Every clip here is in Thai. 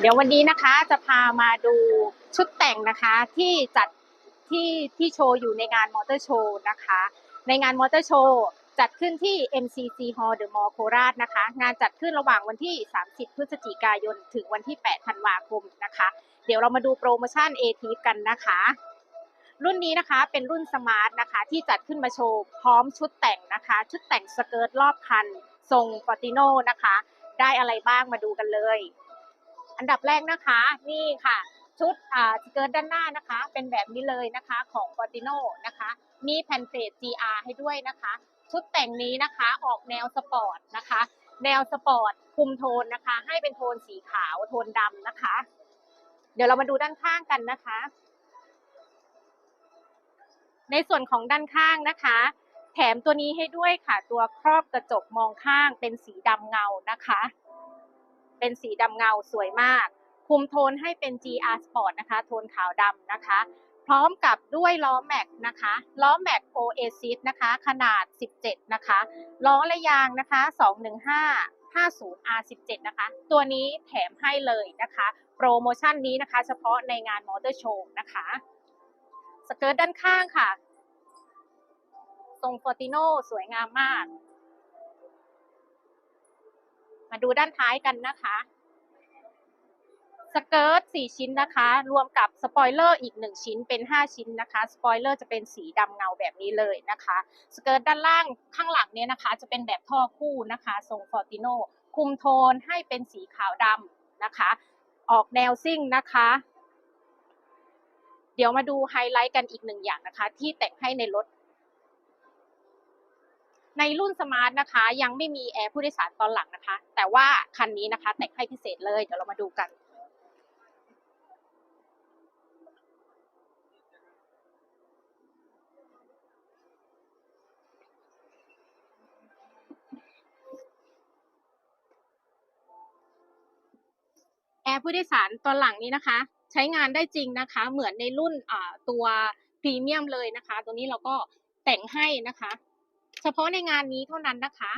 เดี๋ยววันนี้นะคะจะพามาดูชุดแต่งนะคะที่จัดที่ที่โชว์อยู่ในงานมอเตอร์โชว์นะคะ ในงานมอเตอร์โชว์จัดขึ้นที่ MCC Hall The Mall โคราชนะคะ งานจัดขึ้นระหว่างวันที่ 30 พฤศจิกายน ถึงวันที่ 8 ธันวาคมนะคะ เดี๋ยวเรามาดูโปรโมชั่น a t กันนะคะ รุ่นนี้นะคะเป็นรุ่นสมาร์ทนะคะ ที่จัดขึ้นมาโชว์พร้อมชุดแต่งนะคะ ชุดแต่งสเกิร์ตรอบคัน ทรงฟอติโนนะคะ ได้อะไรบ้างมาดูกันเลย อันดับแรกนะคะนี่ค่ะ ชุดอ่าสเกิร์ตด้านหน้านะคะ เป็นแบบนี้เลยนะคะของฟอติโนนะคะ มีแผ่นเฟส GR ให้ด้วยนะคะ ชุดแต่งนี้นะคะออกแนวสปอร์ตนะคะ แนวสปอร์ตคุมโทนนะคะ ให้เป็นโทนสีขาวโทนดำนะคะ เดี๋ยวเรามาดูด้านข้างกันนะคะ ในส่วนของด้านข้างนะคะแถมตัวนี้ให้ด้วยค่ะ ตัวครอบกระจกมองข้างเป็นสีดำเงานะคะ เป็นสีดำเงาสวยมาก คุมโทนให้เป็น GR Sport นะคะ โทนขาวดำนะคะ พร้อมกับด้วยล้อแม็กนะคะล้อแม็ก Oasis นะคะ ขนาด 17 นะคะล้อและยางนะคะ 215 50 R17 นะคะ ตัวนี้แถมให้เลยนะคะ โปรโมชั่นนี้นะคะ เฉพาะในงานมอเตอร์โชว์นะคะ สเกิร์ตด้านข้างค่ะ ทรงฟอร์ติโนสวยงามมาก มาดูด้านท้ายกันนะคะสเกิร์ต4ชิ้นนะคะ รวมกับสปอยเลอร์อีก 1 ชิ้นเป็น 5 ชิ้นนะคะสปอยเลอร์จะเป็นสีดำเงาแบบนี้เลยนะคะสเกิร์ตด้านล่างข้างหลังเนี่ยนะคะ จะเป็นแบบท่อคู่นะคะทรงฟอร์ติโนคุมโทนให้เป็นสีขาวดำนะคะ ออกแนวซิ่งนะคะ เดี๋ยวมาดูไฮไลท์กันอีกหนึ่งอย่างนะคะ ที่แต่งให้ในรถ ในรุ่นสมาร์ทนะคะ ยังไม่มีแอร์ผู้โดยสารตอนหลังนะคะ แต่ว่าคันนี้นะคะแต่งให้พิเศษเลยเดี๋ยวเรามาดูกัน แอร์ผู้โดยสารตอนหลังนี้นะคะ ใช้งานได้จริงนะคะ เหมือนในรุ่นตัวพรีเมียมเลยนะคะ ตัวนี้เราก็แต่งให้นะคะ ฉพาะในงานนี้เท่านั้นนะคะ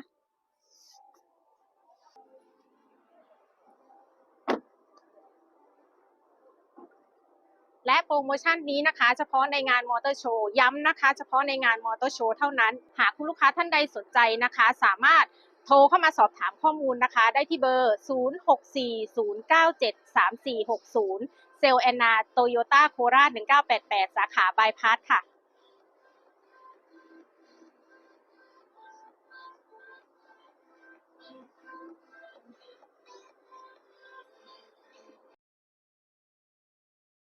และโปรโมชั่นนี้นะคะ เฉพาะในงานมอเตอร์โชว์ย้ำนะคะ เฉพาะในงานมอเตอร์โชว์เท่านั้น หากคุณลูกค้าท่านใดสนใจนะคะ สามารถโทรเข้ามาสอบถามข้อมูลนะคะ ได้ที่เบอร์ 0640973460 เซลแอนนาโตโยต้าโคราช1988 สาขาบายพาสค่ะ